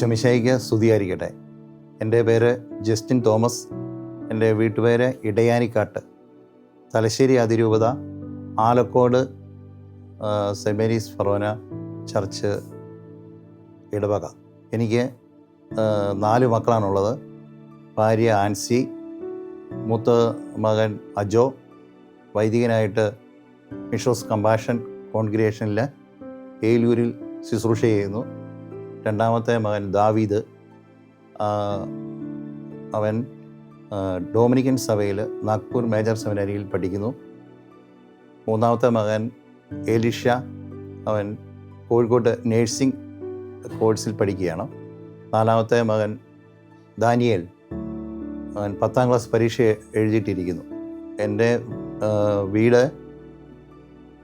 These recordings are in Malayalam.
ഈശോമിശായിക്ക് സ്തുതിയായിരിക്കട്ടെ. എന്റെ പേര് ജസ്റ്റിൻ തോമസ്. എന്റെ വീട്ടുപേര് ഇടയാനിക്കാട്ട്. തലശ്ശേരി അതിരൂപത ആലക്കോട് സെമേരീസ് ഫറോന ചർച്ച് ഇടവക. എനിക്ക് നാല് മക്കളാണുള്ളത്. ഭാര്യ ആൻസി മൂത്ത മകൻ അജോ വൈദികനായിട്ട് മിഷോസ് കമ്പാഷൻ കോൺഗ്രിയേഷനിൽ ഏലൂരിൽ ശുശ്രൂഷ ചെയ്യുന്നു. രണ്ടാമത്തെ മകൻ ദാവീദ് അവൻ ഡോമിനിക്കൻ സഭയിൽ നാഗ്പൂർ മേജർ സെമിനാരിയിൽ പഠിക്കുന്നു. മൂന്നാമത്തെ മകൻ എലിഷ അവൻ കോഴിക്കോട്ട് നേഴ്സിംഗ് കോഴ്സിൽ പഠിക്കുകയാണ്. നാലാമത്തെ മകൻ ദാനിയേൽ അവൻ പത്താം ക്ലാസ് പരീക്ഷ എഴുതിയിട്ടിരിക്കുന്നു. എന്റെ വീട്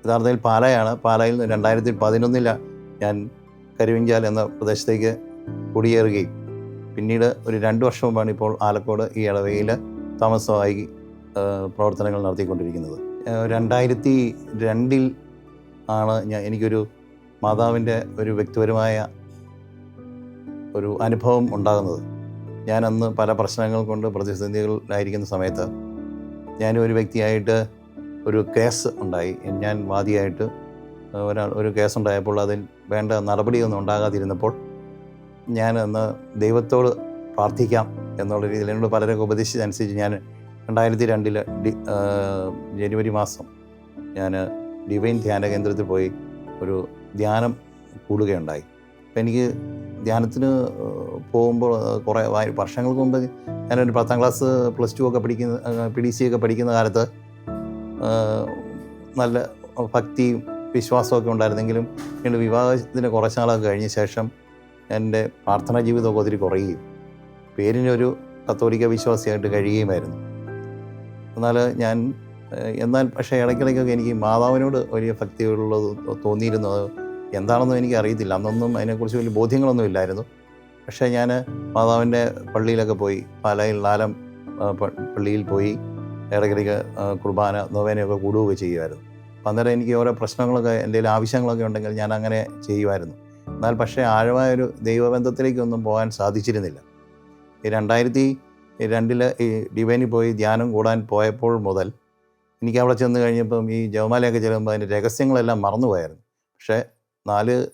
യഥാർത്ഥത്തിൽ പാലയാണ്. പാലായിൽ നിന്ന് രണ്ടായിരത്തി പതിനൊന്നിലാണ് ഞാൻ കരുവിഞ്ചാൽ എന്ന പ്രദേശത്തേക്ക് കുടിയേറുകയും പിന്നീട് ഒരു രണ്ട് വർഷം മുമ്പാണ് ഇപ്പോൾ ആലക്കോട് ഈ ഇടവയിൽ താമസമായി പ്രവർത്തനങ്ങൾ നടത്തിക്കൊണ്ടിരിക്കുന്നത്. രണ്ടായിരത്തി രണ്ടിൽ ആണ് ഞാൻ എനിക്കൊരു മാതാവിന്റെ ഒരു വ്യക്തിപരമായ ഒരു അനുഭവം ഉണ്ടാകുന്നത്. ഞാൻ അന്ന് പല പ്രശ്നങ്ങൾ കൊണ്ട് പ്രതിസന്ധികളിലായിരിക്കുന്ന സമയത്ത് ഞാനും ഒരു വ്യക്തിയായിട്ട് ഒരു കേസ് ഉണ്ടായി. ഞാൻ വാദിയായിട്ട് ഒരാൾ ഒരു കേസ് ഉണ്ടായപ്പോൾ അതിൽ വേണ്ട നടപടിയൊന്നും ഉണ്ടാകാതിരുന്നപ്പോൾ ഞാൻ അന്ന് ദൈവത്തോട് പ്രാർത്ഥിക്കാം എന്നുള്ള രീതിയിൽ എന്നോട് പലരൊക്കെ ഉപദേശിച്ചതനുസരിച്ച് ഞാൻ രണ്ടായിരത്തി രണ്ടിൽ ജനുവരി മാസം ഞാൻ ഡിവൈൻ ധ്യാന കേന്ദ്രത്തിൽ പോയി ഒരു ധ്യാനം കൂടുകയുണ്ടായി. അപ്പം എനിക്ക് ധ്യാനത്തിന് പോകുമ്പോൾ കുറേ വർഷങ്ങൾക്ക് മുമ്പ് ഞാനൊരു പത്താം ക്ലാസ് പ്ലസ് ടു ഒക്കെ പഠിക്കുന്ന പി ഡി സി ഒക്കെ പഠിക്കുന്ന കാലത്ത് നല്ല ഭക്തിയും വിശ്വാസമൊക്കെ ഉണ്ടായിരുന്നെങ്കിലും എന്റെ വിവാഹത്തിന് കുറച്ച് നാളൊക്കെ കഴിഞ്ഞ ശേഷം എന്റെ പ്രാർത്ഥനാ ജീവിതമൊക്കെ ഒത്തിരി കുറയുകയും പേരിനൊരു കത്തോലിക്ക വിശ്വാസിയായിട്ട് കഴിയുകയുമായിരുന്നു. എന്നാൽ ഞാൻ എന്നാൽ പക്ഷേ ഇടയ്ക്കിടയ്ക്കൊക്കെ എനിക്ക് മാതാവിനോട് വലിയ ഭക്തിയുള്ളത് തോന്നിയിരുന്നു. അത് എന്താണെന്നും എനിക്ക് അറിയത്തില്ല. അന്നൊന്നും അതിനെക്കുറിച്ച് വലിയ ബോധ്യങ്ങളൊന്നും ഇല്ലായിരുന്നു. പക്ഷേ ഞാൻ മാതാവിന്റെ പള്ളിയിലൊക്കെ പോയി പാലയിൽ നാലം പള്ളിയിൽ പോയി ഇടയ്ക്കിടയ്ക്ക് കുർബാന നൊവേനയൊക്കെ കൂടുകയൊക്കെ ചെയ്യുമായിരുന്നു. അന്നേരം എനിക്ക് ഓരോ പ്രശ്നങ്ങളൊക്കെ എന്തെങ്കിലും ആവശ്യങ്ങളൊക്കെ ഉണ്ടെങ്കിൽ ഞാൻ അങ്ങനെ ചെയ്യുമായിരുന്നു. എന്നാൽ പക്ഷേ ആഴമായ ആഴമായൊരു ദൈവബന്ധത്തിലേക്കൊന്നും പോകാൻ സാധിച്ചിരുന്നില്ല. ഈ രണ്ടായിരത്തി രണ്ടിൽ ഈ ഡിവൈനിൽ പോയി ധ്യാനം കൂടാൻ പോയപ്പോൾ മുതൽ എനിക്ക് അവിടെ ചെന്ന് കഴിഞ്ഞപ്പം ഈ ജവമാലയൊക്കെ ചെല്ലുമ്പോൾ അതിന്റെ രഹസ്യങ്ങളെല്ലാം മറന്നുപോയായിരുന്നു. പക്ഷേ നാല്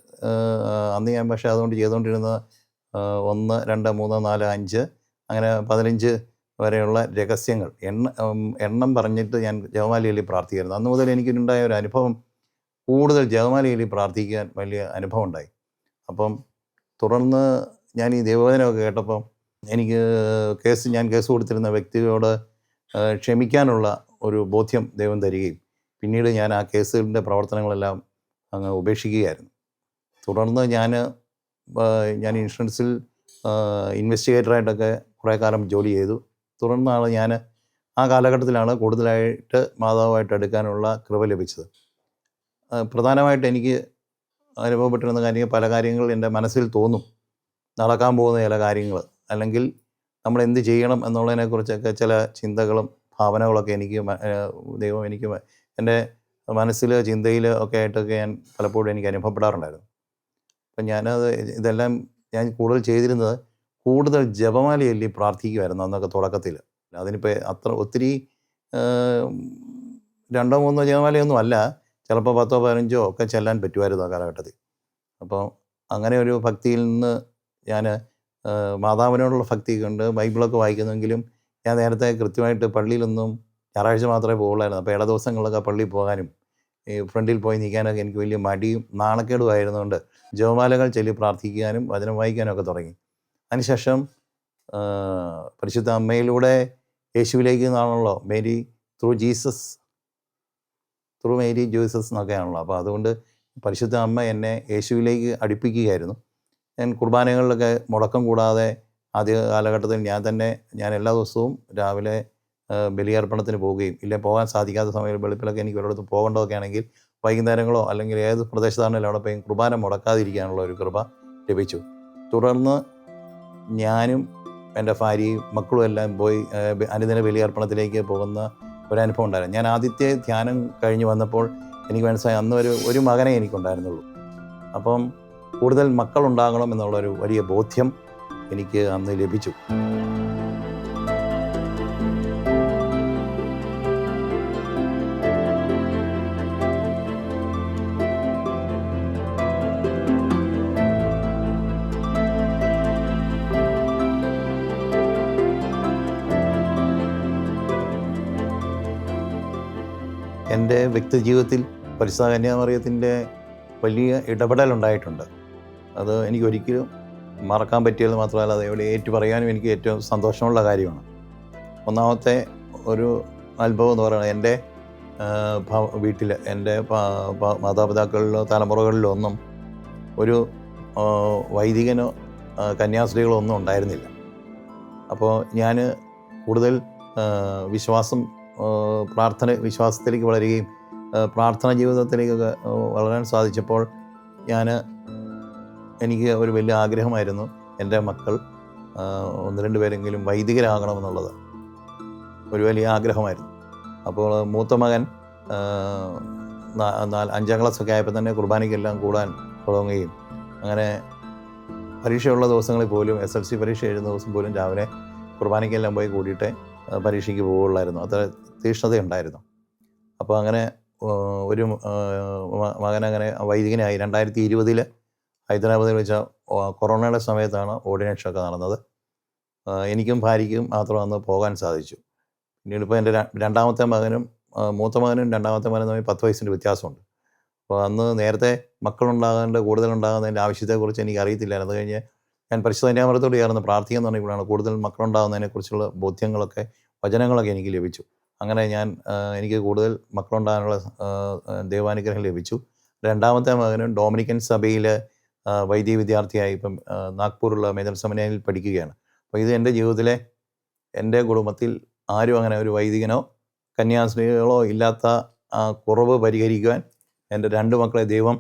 അന്ന് ഞാൻ പക്ഷേ അതുകൊണ്ട് ചെയ്തുകൊണ്ടിരുന്ന ഒന്ന് രണ്ട് മൂന്ന് നാല് അഞ്ച് അങ്ങനെ പതിനഞ്ച് വരെയുള്ള രഹസ്യങ്ങൾ. എണ്ണ എണ്ണം പറഞ്ഞിട്ട് ഞാൻ ജവമാലിയിൽ പ്രാർത്ഥിക്കായിരുന്നു അന്ന് മുതൽ എനിക്കുണ്ടായ ഒരു അനുഭവം കൂടുതൽ ജവമാലിയിൽ പ്രാർത്ഥിക്കാൻ വലിയ അനുഭവം ഉണ്ടായി അപ്പം തുടർന്ന് ഞാൻ ഈ ദൈവവചനമൊക്കെ കേട്ടപ്പം എനിക്ക് കേസ് ഞാൻ കേസ് കൊടുത്തിരുന്ന വ്യക്തിയോട് ക്ഷമിക്കാനുള്ള ഒരു ബോധ്യം ദൈവം തരികയും പിന്നീട് ഞാൻ ആ കേസുകളുടെ പ്രവർത്തനങ്ങളെല്ലാം അങ്ങ് ഉപേക്ഷിക്കുകയായിരുന്നു. തുടർന്ന് ഞാൻ ഞാൻ ഇൻഷുറൻസിൽ ഇൻവെസ്റ്റിഗേറ്ററായിട്ടൊക്കെ കുറേ കാലം ജോലി ചെയ്തു. തുടർന്നാണ് ഞാൻ ആ കാലഘട്ടത്തിലാണ് കൂടുതലായിട്ട് മാതാവുമായിട്ട് എടുക്കാനുള്ള കൃപ ലഭിച്ചത്. പ്രധാനമായിട്ട് എനിക്ക് അനുഭവപ്പെട്ടിരുന്ന കാര്യങ്ങൾ പല കാര്യങ്ങൾ എന്റെ മനസ്സിൽ തോന്നും. നടക്കാൻ പോകുന്ന ചില കാര്യങ്ങൾ അല്ലെങ്കിൽ നമ്മൾ എന്ത് ചെയ്യണം എന്നുള്ളതിനെക്കുറിച്ചൊക്കെ ചില ചിന്തകളും ഭാവനകളൊക്കെ എനിക്ക് ദൈവം എനിക്ക് എന്റെ മനസ്സിൽ ചിന്തയിൽ ഒക്കെ ആയിട്ടൊക്കെ ഞാൻ പലപ്പോഴും എനിക്ക് അനുഭവപ്പെടാറുണ്ടായിരുന്നു. അപ്പം ഞാനത് ഇതെല്ലാം ഞാൻ കൂടുതൽ ചെയ്തിരുന്നത് കൂടുതൽ ജപമാല ചൊല്ലി പ്രാർത്ഥിക്കുമായിരുന്നു അന്നൊക്കെ തുടക്കത്തിൽ അതിനിപ്പോൾ അത്ര ഒത്തിരി രണ്ടോ മൂന്നോ ജപമാലയൊന്നും അല്ല. ചിലപ്പോൾ പത്തോ പതിനഞ്ചോ ഒക്കെ ചെല്ലാൻ പറ്റുമായിരുന്നു ആ കാലഘട്ടത്തിൽ. അപ്പോൾ അങ്ങനെ ഒരു ഭക്തിയിൽ നിന്ന് ഞാൻ മാതാവിനോടുള്ള ഭക്തി കൊണ്ട് ബൈബിളൊക്കെ വായിക്കുന്നെങ്കിലും ഞാൻ നേരത്തെ കൃത്യമായിട്ട് പള്ളിയിലൊന്നും ഞായറാഴ്ച മാത്രമേ പോകുള്ളായിരുന്നു അപ്പോൾ ഇട ദിവസങ്ങളിലൊക്കെ പള്ളിയിൽ പോകാനും ഈ ഫ്രണ്ടിൽ പോയി നിൽക്കാനൊക്കെ എനിക്ക് വലിയ മടിയും നാണക്കേടും ആയിരുന്നുകൊണ്ട് ജപമാലകൾ ചൊല്ലി പ്രാർത്ഥിക്കാനും വചനം വായിക്കാനും ഒക്കെ തുടങ്ങി. അതിനുശേഷം പരിശുദ്ധ അമ്മയിലൂടെ യേശുവിലേക്ക് നിന്നാണല്ലോ Mary through Jesus through Mary Jesus എന്നൊക്കെയാണല്ലോ. അപ്പോൾ അതുകൊണ്ട് പരിശുദ്ധ അമ്മ എന്നെ യേശുവിലേക്ക് അടുപ്പിക്കുകയായിരുന്നു. ഞാൻ കുർബാനകളിലൊക്കെ മുടക്കം കൂടാതെ ആദ്യ കാലഘട്ടത്തിൽ ഞാൻ തന്നെ ഞാൻ എല്ലാ ദിവസവും രാവിലെ ബലിയർപ്പണത്തിന് പോവുകയും ഇല്ല പോകാൻ സാധിക്കാത്ത സമയം വെളുപ്പിലൊക്കെ എനിക്ക് ഒരിടത്ത് പോകേണ്ടതൊക്കെ ആണെങ്കിൽ വൈകുന്നേരങ്ങളോ അല്ലെങ്കിൽ ഏത് പ്രദേശത്താണെങ്കിലും അവിടെ പോയി കുർബാന മുടക്കാതിരിക്കാനുള്ള ഒരു കൃപ ലഭിച്ചു. തുടർന്ന് ഞാനും എന്റെ ഭാര്യയും മക്കളും എല്ലാം പോയി അനുദിന ബലിയർപ്പണത്തിലേക്ക് പോകുന്ന ഒരനുഭവം ഉണ്ടായിരുന്നു. ഞാൻ ആദ്യത്തെ ധ്യാനം കഴിഞ്ഞ് വന്നപ്പോൾ എനിക്ക് മനസ്സിലായി അന്ന് ഒരു ഒരു മകനെ എനിക്കുണ്ടായിരുന്നുള്ളൂ. അപ്പം കൂടുതൽ മക്കളുണ്ടാകണം എന്നുള്ളൊരു വലിയ ബോധ്യം എനിക്ക് അന്ന് ലഭിച്ചു. വ്യക്തി ജീവിതത്തിൽ പരിസ്ഥിതി കന്യാമറിയത്തിന്റെ വലിയ ഇടപെടലുണ്ടായിട്ടുണ്ട്. അത് എനിക്ക് ഒരിക്കലും മറക്കാൻ പറ്റിയത് മാത്രമല്ല അതേപോലെ ഏറ്റു പറയാനും എനിക്ക് ഏറ്റവും സന്തോഷമുള്ള കാര്യമാണ്. ഒന്നാമത്തെ ഒരു അനുഭവം എന്ന് പറയുന്നത് എന്റെ വീട്ടിൽ എന്റെ മാതാപിതാക്കളിലോ തലമുറകളിലോ ഒന്നും ഒരു വൈദികനോ കന്യാസ്ത്രീകളോ ഒന്നും ഉണ്ടായിരുന്നില്ല. അപ്പോൾ ഞാൻ കൂടുതൽ വിശ്വാസം പ്രാർത്ഥന വിശ്വാസത്തിലേക്ക് വളരുകയും പ്രാർത്ഥന ജീവിതത്തിലേക്കൊക്കെ വളരാൻ സാധിച്ചപ്പോൾ ഞാൻ എനിക്ക് ഒരു വലിയ ആഗ്രഹമായിരുന്നു. എന്റെ മക്കൾ ഒന്ന് രണ്ട് പേരെങ്കിലും വൈദികരാകണമെന്നുള്ളത്. ഒരു വലിയ ആഗ്രഹമായിരുന്നു. അപ്പോൾ മൂത്ത മകൻ അഞ്ചാം ക്ലാസ്സൊക്കെ ആയപ്പോൾ തന്നെ കുർബാനയ്ക്കെല്ലാം കൂടാൻ തുടങ്ങുകയും അങ്ങനെ പരീക്ഷയുള്ള ദിവസങ്ങളിൽ പോലും എസ് എൽ സി പരീക്ഷ എഴുതുന്ന ദിവസം പോലും രാവിലെ കുർബാനയ്ക്കെല്ലാം പോയി കൂടിയിട്ട് പരീക്ഷയ്ക്ക് പോവുള്ളായിരുന്നു അത്ര തീഷ്ണതയുണ്ടായിരുന്നു. അപ്പോൾ അങ്ങനെ ഒരു മകനങ്ങനെ വൈദികനായി രണ്ടായിരത്തി ഇരുപതിൽ ഹൈദരാബാദിൽ വെച്ച കൊറോണയുടെ സമയത്താണ് ഓർഡിനേഷനൊക്കെ നടന്നത്. എനിക്കും ഭാര്യയ്ക്കും മാത്രം അന്ന് പോകാൻ സാധിച്ചു. പിന്നീട് ഇപ്പോൾ എന്റെ രണ്ടാമത്തെ മകനും മൂത്ത മകനും രണ്ടാമത്തെ മകനും തമ്മിൽ പത്ത് വയസ്സിന്റെ വ്യത്യാസമുണ്ട്. അപ്പോൾ അന്ന് നേരത്തെ മക്കളുണ്ടാകാണ്ട് കൂടുതലുണ്ടാകുന്നതിന്റെ ആവശ്യത്തെക്കുറിച്ച് എനിക്ക് അറിയത്തില്ലായിരുന്നു അത് കഴിഞ്ഞ് ഞാൻ പരിശുദ്ധ കന്യാമരത്തോട് ചേർന്ന് പ്രാർത്ഥിക്കാൻ തുടങ്ങിയപ്പോഴാണ് കൂടുതൽ മക്കളുണ്ടാകുന്നതിനെക്കുറിച്ചുള്ള ബോധ്യങ്ങളൊക്കെ വചനങ്ങളൊക്കെ എനിക്ക് ലഭിച്ചു. അങ്ങനെ ഞാൻ എനിക്ക് കൂടുതൽ മക്കളുണ്ടാകാനുള്ള ദൈവാനുഗ്രഹം ലഭിച്ചു. രണ്ടാമത്തെ മകനും ഡോമിനിക്കൻ സഭയിൽ വൈദ്യ വിദ്യാർത്ഥിയായി ഇപ്പം നാഗ്പൂരുള്ള മേജർ സമനയിൽ പഠിക്കുകയാണ്. അപ്പോൾ ഇത് എന്റെ ജീവിതത്തിലെ എന്റെ കുടുംബത്തിൽ ആരും അങ്ങനെ ഒരു വൈദികനോ കന്യാസ്ത്രീകളോ ഇല്ലാത്ത കുറവ് പരിഹരിക്കുവാൻ എന്റെ രണ്ട് മക്കളെ ദൈവം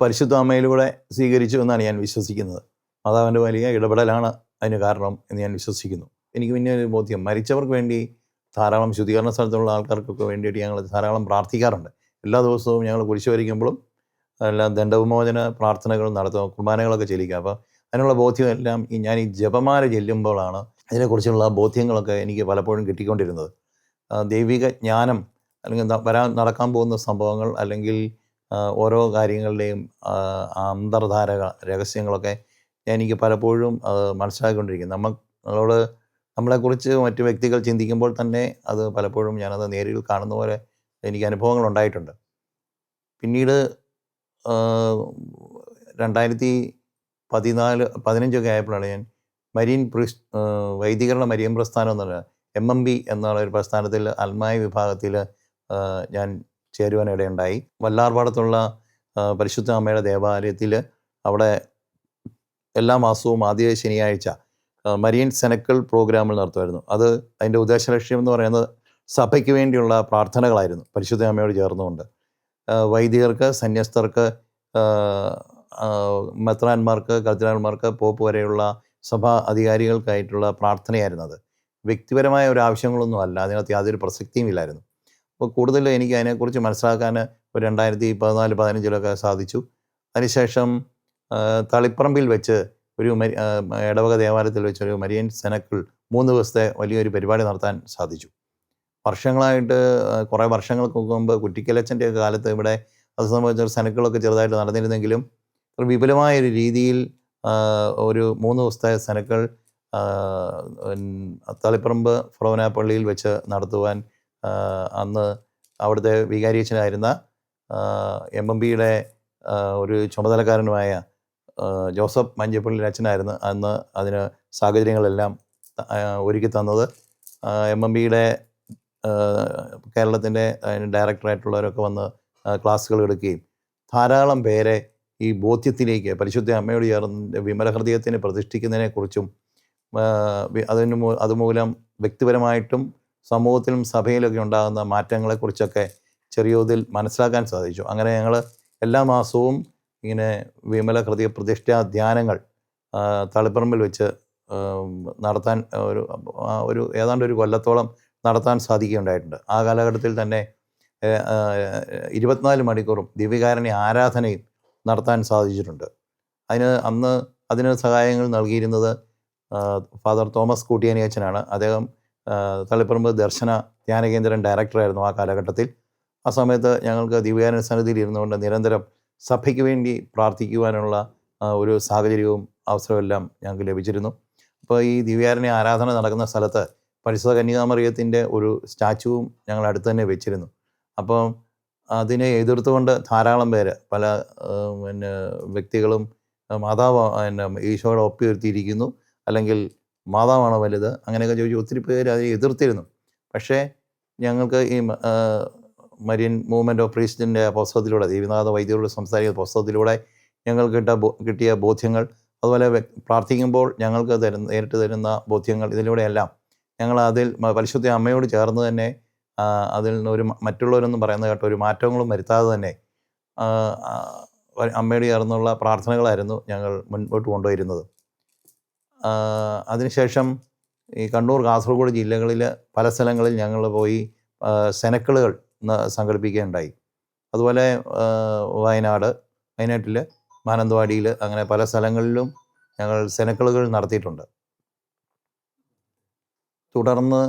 പരിശുദ്ധ അമ്മയിലൂടെ സ്വീകരിച്ചു എന്നാണ് ഞാൻ വിശ്വസിക്കുന്നത്. മാതാവിന്റെ വലിയ ഇടപെടലാണ് അതിന് കാരണം എന്ന് ഞാൻ വിശ്വസിക്കുന്നു. എനിക്ക് പിന്നെ ഒരു ബോധ്യം. മരിച്ചവർക്ക് വേണ്ടി ധാരാളം ശുദ്ധീകരണ സ്ഥലത്തുള്ള ആൾക്കാർക്കൊക്കെ വേണ്ടിയിട്ട് ഞങ്ങൾ ധാരാളം പ്രാർത്ഥിക്കാറുണ്ട്. എല്ലാ ദിവസവും ഞങ്ങൾ കുരിശ് വരയ്ക്കുമ്പോഴും എല്ലാം ദണ്ഡവിമോചന പ്രാർത്ഥനകൾ നടത്തുക കുർബാനകളൊക്കെ ചെല്ലിക്കുക അപ്പോൾ അതിനുള്ള ബോധ്യം എല്ലാം ഈ ഞാൻ ഈ ജപമാല ചെല്ലുമ്പോഴാണ് അതിനെക്കുറിച്ചുള്ള ബോധ്യങ്ങളൊക്കെ എനിക്ക് പലപ്പോഴും കിട്ടിക്കൊണ്ടിരുന്നത്. ദൈവിക ജ്ഞാനം അല്ലെങ്കിൽ വരാൻ നടക്കാൻ പോകുന്ന സംഭവങ്ങൾ അല്ലെങ്കിൽ ഓരോ കാര്യങ്ങളുടെയും അന്തർധാര രഹസ്യങ്ങളൊക്കെ എനിക്ക് പലപ്പോഴും മനസ്സിലാക്കിക്കൊണ്ടിരിക്കും നമ്മളോട് നമ്മളെക്കുറിച്ച് മറ്റ് വ്യക്തികൾ ചിന്തിക്കുമ്പോൾ തന്നെ അത് പലപ്പോഴും ഞാനത് നേരിൽ കാണുന്ന പോലെ എനിക്ക് അനുഭവങ്ങൾ ഉണ്ടായിട്ടുണ്ട്. പിന്നീട് രണ്ടായിരത്തി പതിനാല് പതിനഞ്ചൊക്കെ ആയപ്പോഴാണ് ഞാൻ മരീൻ പ്രിസ് വൈദികരണ മരിയൻ പ്രസ്ഥാനം പറഞ്ഞാൽ എം എം ബി എന്നുള്ള ഒരു പ്രസ്ഥാനത്തിൽ അൽമായ വിഭാഗത്തിൽ ഞാൻ ചേരുവാനിടയുണ്ടായി വല്ലാർപാടത്തുള്ള പരിശുദ്ധ അമ്മയുടെ ദേവാലയത്തിൽ അവിടെ എല്ലാ മാസവും ആദ്യ ശനിയാഴ്ച മരിയൻ സെനക്കൽ പ്രോഗ്രാമിൽ നടത്തുമായിരുന്നു. അത് അതിന്റെ ഉദ്ദേശ ലക്ഷ്യം എന്ന് പറയുന്നത് സഭയ്ക്ക് വേണ്ടിയുള്ള പ്രാർത്ഥനകളായിരുന്നു. പരിശുദ്ധ അമ്മയോട് ചേർന്നുകൊണ്ട്. വൈദികർക്ക് സന്യസ്തർക്ക് മെത്രാന്മാർക്ക് കർദിനാൾമാർക്ക് പോപ്പ് വരെയുള്ള സഭാ അധികാരികൾക്കായിട്ടുള്ള പ്രാർത്ഥനയായിരുന്നു അത്. വ്യക്തിപരമായ ഒരു ആവശ്യങ്ങളൊന്നും അല്ല. അതിനകത്ത് യാതൊരു പ്രസക്തിയും ഇല്ലായിരുന്നു. അപ്പോൾ കൂടുതൽ എനിക്ക് അതിനെക്കുറിച്ച് മനസ്സിലാക്കാൻ ഒരു രണ്ടായിരത്തി പതിനാല് പതിനഞ്ചിലൊക്കെ സാധിച്ചു. അതിനുശേഷം തളിപ്പറമ്പിൽ വെച്ച് ഒരു മരി ഇടവക ദേവാലയത്തിൽ വെച്ചൊരു മരിയൻ സെനക്കിൾ മൂന്ന് ദിവസത്തെ വലിയൊരു പരിപാടി നടത്താൻ സാധിച്ചു. വർഷങ്ങളായിട്ട് കുറേ വർഷങ്ങൾക്ക് മുമ്പ് കുറ്റിക്കലച്ചന്റെ കാലത്ത് ഇവിടെ അത് സംബന്ധിച്ച സെനക്കുകളൊക്കെ ചെറുതായിട്ട് നടന്നിരുന്നെങ്കിലും ഒരു വിപുലമായ ഒരു രീതിയിൽ ഒരു മൂന്ന് ദിവസത്തെ സെനക്കൾ തളിപ്പറമ്പ് ഫ്രോനാപ്പള്ളിയിൽ പള്ളിയിൽ വെച്ച് നടത്തുവാൻ അന്ന് അവിടുത്തെ വികാരിയച്ഛനായിരുന്ന എം എം ബിയുടെ ഒരു ചുമതലക്കാരനുമായ ജോസഫ് മഞ്ചപ്പള്ളി അച്ഛനായിരുന്നു അന്ന് അതിന് സാഹചര്യങ്ങളെല്ലാം ഒരുക്കി തന്നത്. എം എം ബിയുടെ കേരളത്തിന്റെ ഡയറക്ടറായിട്ടുള്ളവരൊക്കെ വന്ന് ക്ലാസ്സുകൾ എടുക്കുകയും ധാരാളം പേരെ ഈ ബോധ്യത്തിലേക്ക് പരിശുദ്ധ അമ്മയോട് ചേർന്ന് വിമല ഹൃദയത്തിനെ പ്രതിഷ്ഠിക്കുന്നതിനെക്കുറിച്ചും അതിന് അതുമൂലം വ്യക്തിപരമായിട്ടും സമൂഹത്തിലും സഭയിലൊക്കെ ഉണ്ടാകുന്ന മാറ്റങ്ങളെക്കുറിച്ചൊക്കെ ചെറിയ തോതിൽ മനസ്സിലാക്കാൻ സാധിച്ചു. അങ്ങനെ ഞങ്ങൾ എല്ലാ മാസവും ഇങ്ങനെ വിമല ഹൃദയ പ്രതിഷ്ഠാ ധ്യാനങ്ങൾ തളിപ്പറമ്പിൽ വെച്ച് നടത്താൻ ഒരു ഒരു ഏതാണ്ട് ഒരു കൊല്ലത്തോളം നടത്താൻ സാധിക്കുകയുണ്ടായിട്ടുണ്ട്. ആ കാലഘട്ടത്തിൽ തന്നെ ഇരുപത്തിനാല് മണിക്കൂറും ദിവ്യകാരനെ ആരാധനയും നടത്താൻ സാധിച്ചിട്ടുണ്ട്. അതിന് അന്ന് അതിന് സഹായങ്ങൾ നൽകിയിരുന്നത് ഫാദർ തോമസ് കൂട്ടിയാനി അച്ഛനാണ് അദ്ദേഹം തളിപ്പറമ്പ് ദർശന ധ്യാന കേന്ദ്രം ഡയറക്ടറായിരുന്നു ആ കാലഘട്ടത്തിൽ. ആ സമയത്ത് ഞങ്ങൾക്ക് ദിവ്യാന സന്നിധിയിൽ ഇരുന്നുകൊണ്ട് നിരന്തരം സഭയ്ക്ക് വേണ്ടി പ്രാർത്ഥിക്കുവാനുള്ള ഒരു സാഹചര്യവും അവസരമെല്ലാം ഞങ്ങൾക്ക് ലഭിച്ചിരുന്നു. അപ്പോൾ ഈ ദിവ്യാരണ ആരാധന നടക്കുന്ന സ്ഥലത്ത് പരിശുദ്ധ കന്യാമറിയത്തിന്റെ ഒരു സ്റ്റാച്ചുവും ഞങ്ങൾ അടുത്ത് തന്നെ വെച്ചിരുന്നു. അപ്പം അതിനെ എതിർത്തുകൊണ്ട് ധാരാളം പേര് പല പിന്നെ വ്യക്തികളും മാതാവ് പിന്നെ ഈശോയുടെ ഒപ്പിയിരുത്തിയിരിക്കുന്നു അല്ലെങ്കിൽ മാതാവാണ് വലുത്? അങ്ങനെയൊക്കെ ചോദിച്ചു ഒത്തിരി പേര് അതിനെ എതിർത്തിരുന്നു. പക്ഷേ ഞങ്ങൾക്ക് ഈ മരിയൻ മൂവ്മെന്റ് ഓഫ് പ്രീസ്റ്റിന്റെ പുസ്തകത്തിലൂടെ ദേവിനാഥ വൈദ്യരോട് സംസാരിക്കുന്ന പുസ്തകത്തിലൂടെ ഞങ്ങൾക്ക് കിട്ട കിട്ടിയ ബോധ്യങ്ങൾ അതുപോലെ പ്രാർത്ഥിക്കുമ്പോൾ ഞങ്ങൾക്ക് തരുന്ന നേരിട്ട് തരുന്ന ബോധ്യങ്ങൾ ഇതിലൂടെയെല്ലാം ഞങ്ങൾ അതിൽ പരിശുദ്ധ അമ്മയോട് ചേർന്ന് തന്നെ അതിൽ നിന്ന് ഒരു മറ്റുള്ളവരൊന്നും പറയുന്നത് കേട്ടോ ഒരു മാറ്റങ്ങളും വരുത്താതെ തന്നെ അമ്മയോട് ചേർന്നുള്ള പ്രാർത്ഥനകളായിരുന്നു ഞങ്ങൾ മുൻപോട്ട് കൊണ്ടുവരുന്നത് അതിനുശേഷം ഈ കണ്ണൂർ കാസർഗോഡ് ജില്ലകളിൽ പല സ്ഥലങ്ങളിൽ ഞങ്ങൾ പോയി സെനക്കിളുകൾ സംഘടിപ്പിക്കുകയുണ്ടായി. അതുപോലെ വയനാട് വയനാട്ടിൽ മാനന്തവാടിയിൽ അങ്ങനെ പല സ്ഥലങ്ങളിലും ഞങ്ങൾ സെനക്കളുകൾ നടത്തിയിട്ടുണ്ട്. തുടർന്ന്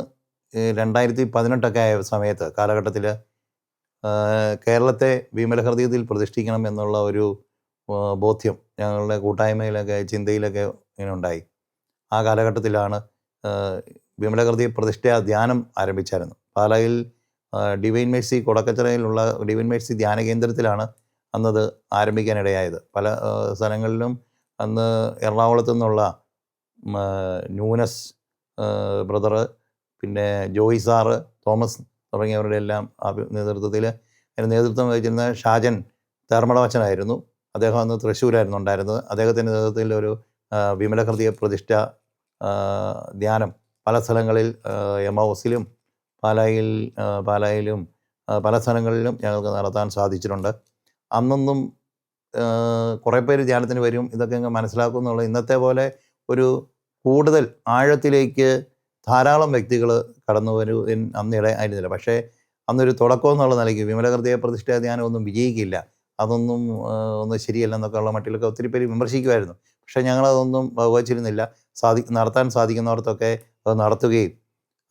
രണ്ടായിരത്തി പതിനെട്ടൊക്കെ ആയ സമയത്ത് കാലഘട്ടത്തിൽ കേരളത്തെ വിമലഹൃദയത്തിൽ പ്രതിഷ്ഠിക്കണം എന്നുള്ള ഒരു ബോധ്യം ഞങ്ങളുടെ കൂട്ടായ്മയിലൊക്കെ ചിന്തയിലൊക്കെ ഇങ്ങനെ ഉണ്ടായി. ആ കാലഘട്ടത്തിലാണ് വിമലഹൃദയ പ്രതിഷ്ഠ ധ്യാനം ആരംഭിച്ചായിരുന്നു. പാലായിൽ ഡിവൈൻ മേഴ്സി കൊടക്കച്ചിറയിലുള്ള ഡിവൈൻ മേഴ്സി ധ്യാന കേന്ദ്രത്തിലാണ് അന്നത് ആരംഭിക്കാനിടയായത്. പല സ്ഥലങ്ങളിലും അന്ന് എറണാകുളത്തു നിന്നുള്ള ന്യൂനസ് ബ്രദറ് പിന്നെ ജോയി സാറ് തോമസ് തുടങ്ങിയവരുടെ എല്ലാം നേതൃത്വത്തിൽ അതിന് നേതൃത്വം വഹിച്ചിരുന്ന ഷാജൻ തേർമടവച്ചനായിരുന്നു അദ്ദേഹം അന്ന് തൃശ്ശൂരായിരുന്നു ഉണ്ടായിരുന്നത്. അദ്ദേഹത്തിന്റെ നേതൃത്വത്തിൽ ഒരു വിമലഹൃദയ പ്രതിഷ്ഠ ധ്യാനം പല സ്ഥലങ്ങളിൽ എം പാലായിൽ പാലായിലും പല സ്ഥലങ്ങളിലും ഞങ്ങൾക്ക് നടത്താൻ സാധിച്ചിട്ടുണ്ട്. അന്നൊന്നും കുറേ പേര് ധ്യാനത്തിന് വരും. ഇതൊക്കെ അങ്ങ് മനസ്സിലാക്കും എന്നുള്ള ഇന്നത്തെ പോലെ ഒരു കൂടുതൽ ആഴത്തിലേക്ക് ധാരാളം വ്യക്തികൾ കടന്നു വരൂ അന്നിടെ ആയിരുന്നില്ല. പക്ഷേ അന്നൊരു തുടക്കം എന്നുള്ള നിലയ്ക്ക് വിമലഹൃദയ പ്രതിഷ്ഠ ധ്യാനം ഒന്നും വിജയിക്കില്ല. അതൊന്നും ഒന്ന് ശരിയല്ല എന്നൊക്കെ ഉള്ള മട്ടിലൊക്കെ ഒത്തിരി പേര് വിമർശിക്കുമായിരുന്നു. പക്ഷേ ഞങ്ങളതൊന്നും വഹിച്ചിരുന്നില്ല സാധി നടത്താൻ സാധിക്കുന്നവർക്കൊക്കെ അത് നടത്തുകയും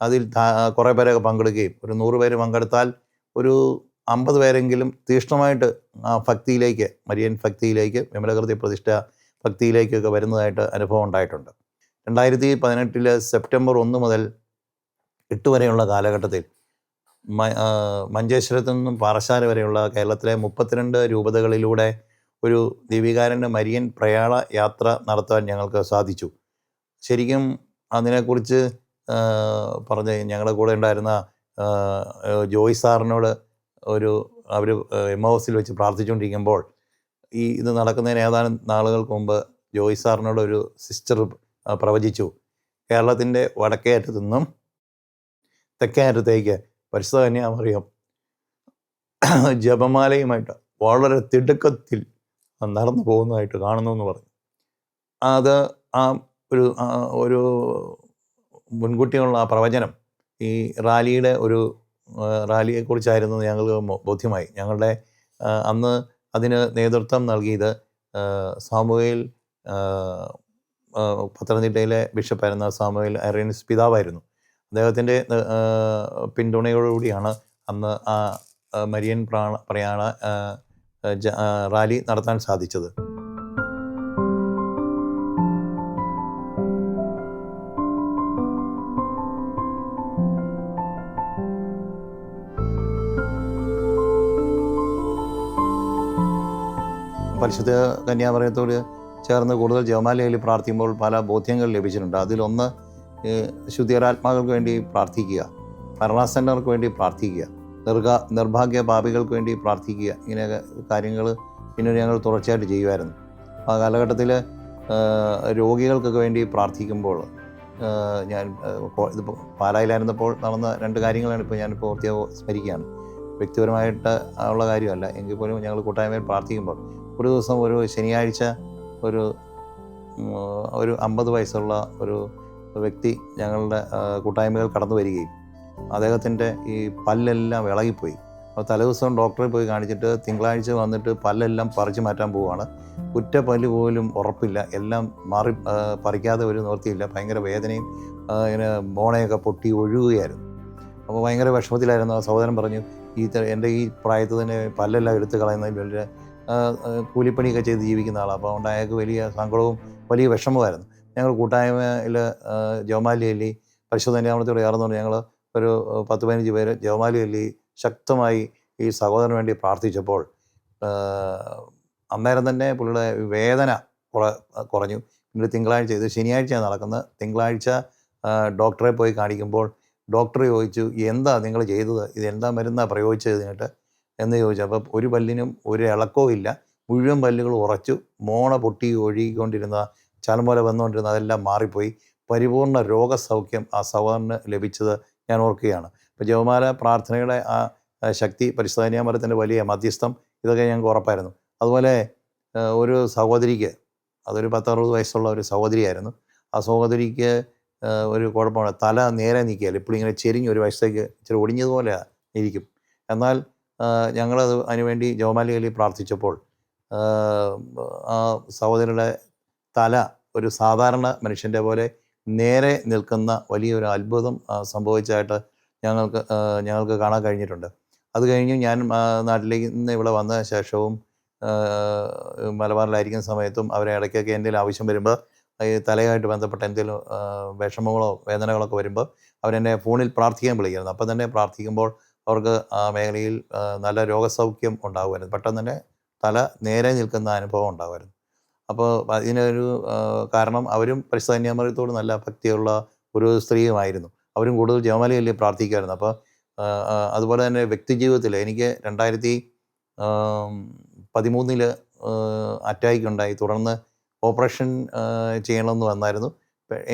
അതിൽ കുറേ പേരൊക്കെ പങ്കെടുക്കുകയും ഒരു നൂറ് പേര് പങ്കെടുത്താൽ ഒരു അമ്പത് പേരെങ്കിലും തീഷ്ണമായിട്ട് ആ ഭക്തിയിലേക്ക് മരിയൻ ഭക്തിയിലേക്ക് വിമലകൃതി പ്രതിഷ്ഠ ഭക്തിയിലേക്കൊക്കെ വരുന്നതായിട്ട് അനുഭവം ഉണ്ടായിട്ടുണ്ട്. രണ്ടായിരത്തി പതിനെട്ടിലെ സെപ്റ്റംബർ ഒന്ന് മുതൽ എട്ട് വരെയുള്ള കാലഘട്ടത്തിൽ മഞ്ചേശ്വരത്തു നിന്നും പാറശാല വരെയുള്ള കേരളത്തിലെ മുപ്പത്തിരണ്ട് രൂപതകളിലൂടെ ഒരു ദീപികാരന്റെ മരിയൻ പ്രയാള യാത്ര നടത്താൻ ഞങ്ങൾക്ക് സാധിച്ചു. ശരിക്കും അതിനെക്കുറിച്ച് പറഞ്ഞ് ഞങ്ങളുടെ കൂടെ ഉണ്ടായിരുന്ന ജോയ് സാറിനോട് ഒരു അവർ എം ഹൗസിൽ വെച്ച് പ്രാർത്ഥിച്ചുകൊണ്ടിരിക്കുമ്പോൾ ഈ ഇത് നടക്കുന്നതിന് ഏതാനും നാളുകൾക്ക് മുമ്പ് ജോയ് സാറിനോട് ഒരു സിസ്റ്റർ പ്രവചിച്ചു. കേരളത്തിന്റെ വടക്കേ അറ്റത്തു നിന്നും തെക്കേ അറ്റത്തേക്ക് പരിശുദ്ധ കന്യാമറിയം ജപമാലയുമായിട്ട് വളരെ തിടുക്കത്തിൽ നടന്നു പോകുന്നതായിട്ട് കാണുന്നു എന്ന് പറഞ്ഞു. അത് ആ ഒരു ഒരു മുൻകൂട്ടിയുള്ള ആ പ്രവചനം ഈ റാലിയുടെ ഒരു റാലിയെക്കുറിച്ചായിരുന്നു ഞങ്ങൾക്ക് ബോധ്യമായി. ഞങ്ങളുടെ അന്ന് അതിന് നേതൃത്വം നൽകിയത് സാമുവേൽ പത്തനംതിട്ടയിലെ ബിഷപ്പായിരുന്ന സാമുവേൽ അറിയൻസ് പിതാവായിരുന്നു. അദ്ദേഹത്തിന്റെ പിന്തുണയോടുകൂടിയാണ് അന്ന് ആ മരിയൻ പ്രാണ പ്രയാണ റാലി നടത്താൻ സാധിച്ചത്. പരിശുദ്ധ കന്യാമറിയത്തോട് ചേർന്ന് കൂടുതൽ ജപമാലയിൽ പ്രാർത്ഥിക്കുമ്പോൾ പല ബോധ്യങ്ങൾ ലഭിച്ചിട്ടുണ്ട്. അതിലൊന്ന് ശുദ്ധീരാത്മാക്കൾക്ക് വേണ്ടി പ്രാർത്ഥിക്കുക ഭരണാസന്നർക്ക് വേണ്ടി പ്രാർത്ഥിക്കുക നിർഗ നിർഭാഗ്യ പാപികൾക്ക് വേണ്ടി പ്രാർത്ഥിക്കുക ഇങ്ങനെ കാര്യങ്ങൾ പിന്നീട് ഞങ്ങൾ തുടർച്ചയായിട്ട് ചെയ്യുമായിരുന്നു. ആ കാലഘട്ടത്തിൽ രോഗികൾക്കൊക്കെ വേണ്ടി പ്രാർത്ഥിക്കുമ്പോൾ ഞാൻ ഇതിപ്പോൾ പാലായിലായിരുന്നപ്പോൾ നടന്ന രണ്ട് കാര്യങ്ങളാണ് ഇപ്പോൾ ഞാനിപ്പോൾ പ്രത്യേകം സ്മരിക്കുകയാണ്. വ്യക്തിപരമായിട്ട് ഉള്ള കാര്യമല്ല. എങ്കിൽ പോലും ഞങ്ങൾ കൂട്ടായ്മയിൽ പ്രാർത്ഥിക്കുമ്പോൾ ഒരു ദിവസം ഒരു ശനിയാഴ്ച ഒരു ഒരു അമ്പത് വയസ്സുള്ള ഒരു വ്യക്തി ഞങ്ങളുടെ കൂട്ടായ്മകൾ കടന്നു വരികയും അദ്ദേഹത്തിന്റെ ഈ പല്ലെല്ലാം ഇളകിപ്പോയി അപ്പോൾ തലേദിവസം ഡോക്ടറെ പോയി കാണിച്ചിട്ട് തിങ്കളാഴ്ച വന്നിട്ട് പല്ലെല്ലാം പറിച്ചു മാറ്റാൻ പോവുകയാണ്. കുറ്റ പല്ല് പോലും ഉറപ്പില്ല. എല്ലാം മാറി പറിക്കാതെ ഒരു നിവർത്തിയില്ല ഭയങ്കര വേദനയും ഇങ്ങനെ മോണയൊക്കെ പൊട്ടി ഒഴുകുകയായിരുന്നു. അപ്പോൾ ഭയങ്കര വിഷമത്തിലായിരുന്നു. ആ സഹോദരൻ പറഞ്ഞു ഈ എന്റെ ഈ പ്രായത്തിൽ തന്നെ പല്ലെല്ലാം എടുത്ത് കളയുന്നത് ആ, കൂലിപ്പണിയൊക്കെ ചെയ്ത് ജീവിക്കുന്ന ആളാണ് അപ്പോൾ അതുകൊണ്ട് അയാൾക്ക് വലിയ സങ്കടവും വലിയ വിഷമമായിരുന്നു ഞങ്ങൾ കൂട്ടായ്മയിൽ ജവമാലി അല്ലി പരിശോധന കന്യാമണത്തോട് ചേർന്നുകൊണ്ട് ഞങ്ങൾ ഒരു പത്ത് പതിനഞ്ച് പേര് ജവമാലി അല്ലി ശക്തമായി ഈ സഹോദരന് വേണ്ടി പ്രാർത്ഥിച്ചപ്പോൾ അന്നേരം തന്നെ പുള്ളിയുടെ വേദന കുറ കുറഞ്ഞു. പിന്നീട് തിങ്കളാഴ്ച ഇത് ശനിയാഴ്ചയാണ് നടക്കുന്നത്. തിങ്കളാഴ്ച ഡോക്ടറെ പോയി കാണിക്കുമ്പോൾ ഡോക്ടർ ചോദിച്ചു എന്താ നിങ്ങൾ ചെയ്തത്? ഇത് എന്താ മരുന്നാണ് പ്രയോഗിച്ചത്? ഇതിനിട്ട് എന്ന് ചോദിച്ചു. അപ്പം ഒരു പല്ലിനും ഒരു ഇളക്കവും ഇല്ല. മുഴുവൻ പല്ലുകൾ ഉറച്ചു മോണ പൊട്ടി ഒഴുകിക്കൊണ്ടിരുന്ന ചലമോല വന്നുകൊണ്ടിരുന്ന അതെല്ലാം മാറിപ്പോയി. പരിപൂർണ രോഗസൗഖ്യം ആ സഹോദരന് ലഭിച്ചത് ഞാൻ ഓർക്കുകയാണ്. ഇപ്പോൾ ജവമാല പ്രാർത്ഥനയുടെ ആ ശക്തി പരിശുദ്ധാനിയാമരത്തിന്റെ വലിയ മധ്യസ്ഥം ഇതൊക്കെ ഞങ്ങൾക്ക് ഉറപ്പായിരുന്നു. അതുപോലെ ഒരു സഹോദരിക്ക് അതൊരു പത്തറുപത് വയസ്സുള്ള ഒരു സഹോദരിയായിരുന്നു. ആ സഹോദരിക്ക് ഒരു കുഴപ്പമാണ് തല നേരെ നിൽക്കുകയല്ല ഇപ്പോഴിങ്ങനെ ചെരിഞ്ഞ് ഒരു വയസ്സേക്ക് ഇച്ചിരി ഒടിഞ്ഞതുപോലെ ഇരിക്കും. എന്നാൽ ഞങ്ങളത് അതിനുവേണ്ടി ജവമാലികലി പ്രാർത്ഥിച്ചപ്പോൾ ആ, സഹോദരിയുടെ തല ഒരു സാധാരണ മനുഷ്യന്റെ പോലെ നേരെ നിൽക്കുന്ന വലിയൊരു അത്ഭുതം സംഭവിച്ചതായിട്ട് ഞങ്ങൾക്ക് ഞങ്ങൾക്ക് കാണാൻ കഴിഞ്ഞിട്ടുണ്ട്. അത് കഴിഞ്ഞ് ഞാൻ നാട്ടിലേക്ക് നിന്ന് ഇവിടെ വന്ന ശേഷവും മലബാറിലായിരിക്കുന്ന സമയത്തും അവരെ ഇടയ്ക്കൊക്കെ എന്തെങ്കിലും ആവശ്യം വരുമ്പോൾ ഈ തലയുമായിട്ട് ബന്ധപ്പെട്ട എന്തെങ്കിലും വിഷമങ്ങളോ വേദനകളൊക്കെ വരുമ്പോൾ അവരെന്നെ ഫോണിൽ പ്രാർത്ഥിക്കാൻ വിളിക്കുന്നത് അപ്പം തന്നെ പ്രാർത്ഥിക്കുമ്പോൾ അവർക്ക് ആ മേഖലയിൽ നല്ല രോഗസൗഖ്യം ഉണ്ടാകുമായിരുന്നു പെട്ടെന്ന് തന്നെ തല നേരെ നിൽക്കുന്ന അനുഭവം ഉണ്ടാകുമായിരുന്നു അപ്പോൾ അതിനൊരു കാരണം അവരും പരിസ്ഥിതിനിയമത്തോട് നല്ല ഭക്തിയുള്ള ഒരു സ്ത്രീയുമായിരുന്നു. അവരും കൂടുതൽ ജവമാലയല്ലേ പ്രാർത്ഥിക്കുമായിരുന്നു. അപ്പോൾ അതുപോലെ തന്നെ വ്യക്തിജീവിതത്തിൽ എനിക്ക് രണ്ടായിരത്തി പതിമൂന്നിൽ അറ്റാക്ക് ഉണ്ടായി. തുടർന്ന് ഓപ്പറേഷൻ ചെയ്യണമെന്ന് വന്നായിരുന്നു.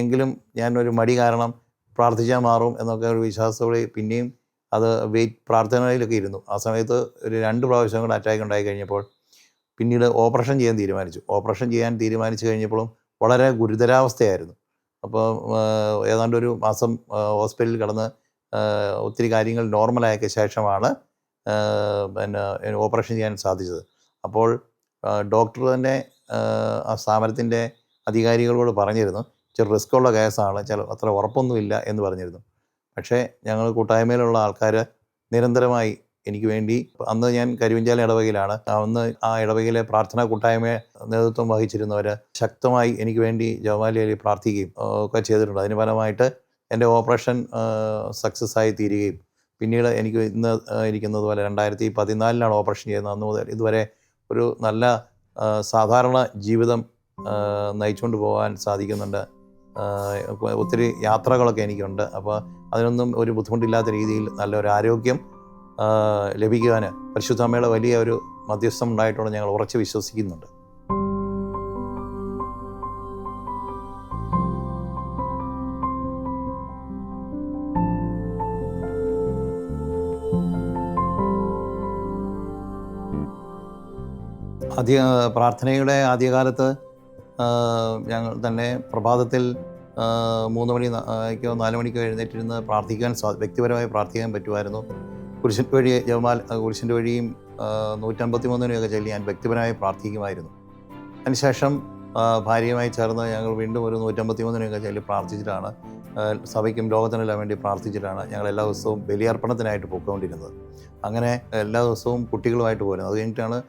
എങ്കിലും ഞാനൊരു മടി കാരണം പ്രാർത്ഥിച്ചാൽ മാറും എന്നൊക്കെ ഒരു വിശ്വാസത്തോടെ പിന്നെയും അത് വെയിറ്റ് പ്രാർത്ഥനയിലൊക്കെ ഇരുന്നു. ആ സമയത്ത് ഒരു രണ്ട് പ്രാവശ്യം കൂടെ അറ്റാക്ക് ഉണ്ടായി കഴിഞ്ഞപ്പോൾ പിന്നീട് ഓപ്പറേഷൻ ചെയ്യാൻ തീരുമാനിച്ചു. ഓപ്പറേഷൻ ചെയ്യാൻ തീരുമാനിച്ചു കഴിഞ്ഞപ്പോഴും വളരെ ഗുരുതരാവസ്ഥയായിരുന്നു. അപ്പോൾ ഏതാണ്ട് ഒരു മാസം ഹോസ്പിറ്റലിൽ കിടന്ന് ഒത്തിരി കാര്യങ്ങൾ നോർമലായക്ക ശേഷമാണ് പിന്നെ ഓപ്പറേഷൻ ചെയ്യാൻ സാധിച്ചത്. അപ്പോൾ ഡോക്ടർ തന്നെ ആ, സ്ഥാപനത്തിന്റെ അധികാരികളോട് പറഞ്ഞിരുന്നു ഇച്ചിരി റിസ്ക് ഉള്ള കേസാണ് ചില അത്ര ഉറപ്പൊന്നുമില്ല എന്ന് പറഞ്ഞിരുന്നു. പക്ഷേ ഞങ്ങൾ കൂട്ടായ്മയിലുള്ള ആൾക്കാർ നിരന്തരമായി എനിക്ക് വേണ്ടി അന്ന് ഞാൻ കരുവിഞ്ചാല ഇടവകയിലാണ്. അന്ന് ആ ഇടവകയിലെ പ്രാർത്ഥനാ കൂട്ടായ്മ നേതൃത്വം വഹിച്ചിരുന്നവർ ശക്തമായി എനിക്ക് വേണ്ടി ജവമാലിയിൽ പ്രാർത്ഥിക്കുകയും ഒക്കെ ചെയ്തിട്ടുണ്ട്. അതിന് ഫലമായിട്ട് എന്റെ ഓപ്പറേഷൻ സക്സസ് ആയി തീരുകയും. പിന്നീട് എനിക്ക് ഇന്ന് ഇരിക്കുന്നത് പോലെ രണ്ടായിരത്തി പതിനാലിലാണ് ഓപ്പറേഷൻ ചെയ്യുന്നത്. അന്ന് മുതൽ ഇതുവരെ ഒരു നല്ല സാധാരണ ജീവിതം നയിച്ചുകൊണ്ട് പോകാൻ സാധിക്കുന്നുണ്ട്. ഒത്തിരി യാത്രകളൊക്കെ എനിക്കുണ്ട്. അപ്പോൾ അതിനൊന്നും ഒരു ബുദ്ധിമുട്ടില്ലാത്ത രീതിയിൽ നല്ലൊരു ആരോഗ്യം ലഭിക്കുവാൻ പരിശുദ്ധമ്മയുടെ വലിയ ഒരു മധ്യസ്ഥം ഉണ്ടായിട്ടുണ്ട് ഞങ്ങൾ ഉറച്ച് വിശ്വസിക്കുന്നുണ്ട്. ആദ്യ പ്രാർത്ഥനയുടെ ആദ്യകാലത്ത് ഞങ്ങൾ തന്നെ പ്രഭാതത്തിൽ മൂന്ന് മണി ക്കോ നാല് മണിക്കോ എഴുന്നേറ്റിരുന്ന് പ്രാർത്ഥിക്കാൻ സാ വ്യക്തിപരമായി പ്രാർത്ഥിക്കാൻ പറ്റുമായിരുന്നു. കുരിശിന്റെ വഴി ജവമാൽ കുരിശിന്റെ വഴിയും നൂറ്റമ്പത്തി മൂന്നിനെയൊക്കെ ചൊല്ലി ഞാൻ വ്യക്തിപരമായി പ്രാർത്ഥിക്കുമായിരുന്നു. അതിനുശേഷം ഭാര്യയുമായി ചേർന്ന് ഞങ്ങൾ വീണ്ടും ഒരു നൂറ്റമ്പത്തി മൂന്നിനെയൊക്കെ ചൊല്ലി പ്രാർത്ഥിച്ചിട്ടാണ് സഭയ്ക്കും ലോകത്തിനെല്ലാം വേണ്ടി പ്രാർത്ഥിച്ചിട്ടാണ് ഞങ്ങൾ എല്ലാ ദിവസവും ബലിയർപ്പണത്തിനായിട്ട് പോയിക്കൊണ്ടിരുന്നത്. അങ്ങനെ എല്ലാ ദിവസവും കുട്ടികളുമായിട്ട് പോരുന്നത് അത് കഴിഞ്ഞിട്ടാണ്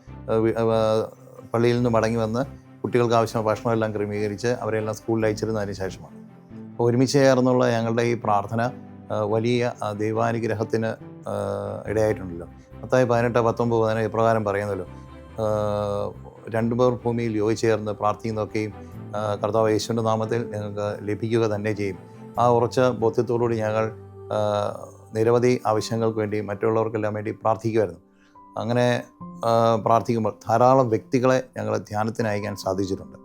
പള്ളിയിൽ നിന്ന് മടങ്ങി വന്ന് കുട്ടികൾക്ക് ആവശ്യമായ ഭക്ഷണമെല്ലാം ക്രമീകരിച്ച് അവരെല്ലാം സ്കൂളിൽ അയച്ചിരുന്നതിന് ശേഷമാണ്. ഒരുമിച്ച് ചേർന്നുള്ള ഞങ്ങളുടെ ഈ പ്രാർത്ഥന വലിയ ദൈവാനുഗ്രഹത്തിന് ഇടയായിട്ടുണ്ടല്ലോ. പത്തായി പതിനെട്ട് പത്തൊമ്പത് പതിനെട്ട് ഇപ്രകാരം പറയുന്നല്ലോ. രണ്ടു പേർ ഭൂമിയിൽ യോജിച്ച് ചേർന്ന് പ്രാർത്ഥിക്കുന്നതൊക്കെയും കർത്താവ് യേശുവിന്റെ നാമത്തിൽ ഞങ്ങൾക്ക് ലഭിക്കുക തന്നെ ചെയ്യും. ആ ഉറച്ച ബോധ്യത്തോടുകൂടി ഞങ്ങൾ നിരവധി ആവശ്യങ്ങൾക്ക് വേണ്ടി മറ്റുള്ളവർക്കെല്ലാം വേണ്ടി പ്രാർത്ഥിക്കുമായിരുന്നു അങ്ങനെ പ്രാർത്ഥിക്കുമ്പോൾ ധാരാളം വ്യക്തികളെ ഞങ്ങൾ ധ്യാനത്തിന് അയക്കാൻ സാധിച്ചിട്ടുണ്ട്.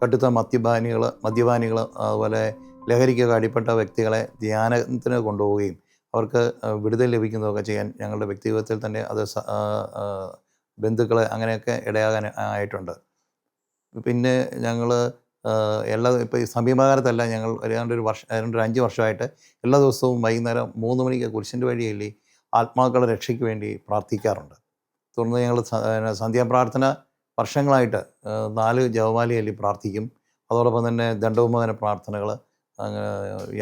കടുത്ത മദ്യപാനികൾ മദ്യപാനികൾ അതുപോലെ ലഹരിക്കൊക്കെ അടിപ്പെട്ട വ്യക്തികളെ ധ്യാനത്തിന് കൊണ്ടുപോവുകയും അവർക്ക് വിടുതൽ ലഭിക്കുന്നതൊക്കെ ചെയ്യാൻ ഞങ്ങളുടെ വ്യക്തിഗതത്തിൽ തന്നെ അത് ബന്ധുക്കൾ അങ്ങനെയൊക്കെ ഇടയാകാൻ ആയിട്ടുണ്ട്. പിന്നെ ഞങ്ങൾ എല്ലാ ഇപ്പോൾ ഈ സമീപകാലത്തല്ല ഞങ്ങൾ ഏതാണ്ട് ഒരു വർഷം ഏതാണ്ട് ഒരു അഞ്ച് വർഷമായിട്ട് എല്ലാ ദിവസവും വൈകുന്നേരം മൂന്ന് മണിക്ക് കുരിശിന്റെ വഴിയല്ലേ ആത്മാക്കളുടെ രക്ഷയ്ക്ക് വേണ്ടി പ്രാർത്ഥിക്കാറുണ്ട്. തുടർന്ന് ഞങ്ങൾ സന്ധ്യാപ്രാർത്ഥന വർഷങ്ങളായിട്ട് നാല് ജപമാലയിൽ പ്രാർത്ഥിക്കും. അതോടൊപ്പം തന്നെ ദണ്ഡവുമോചന പ്രാർത്ഥനകൾ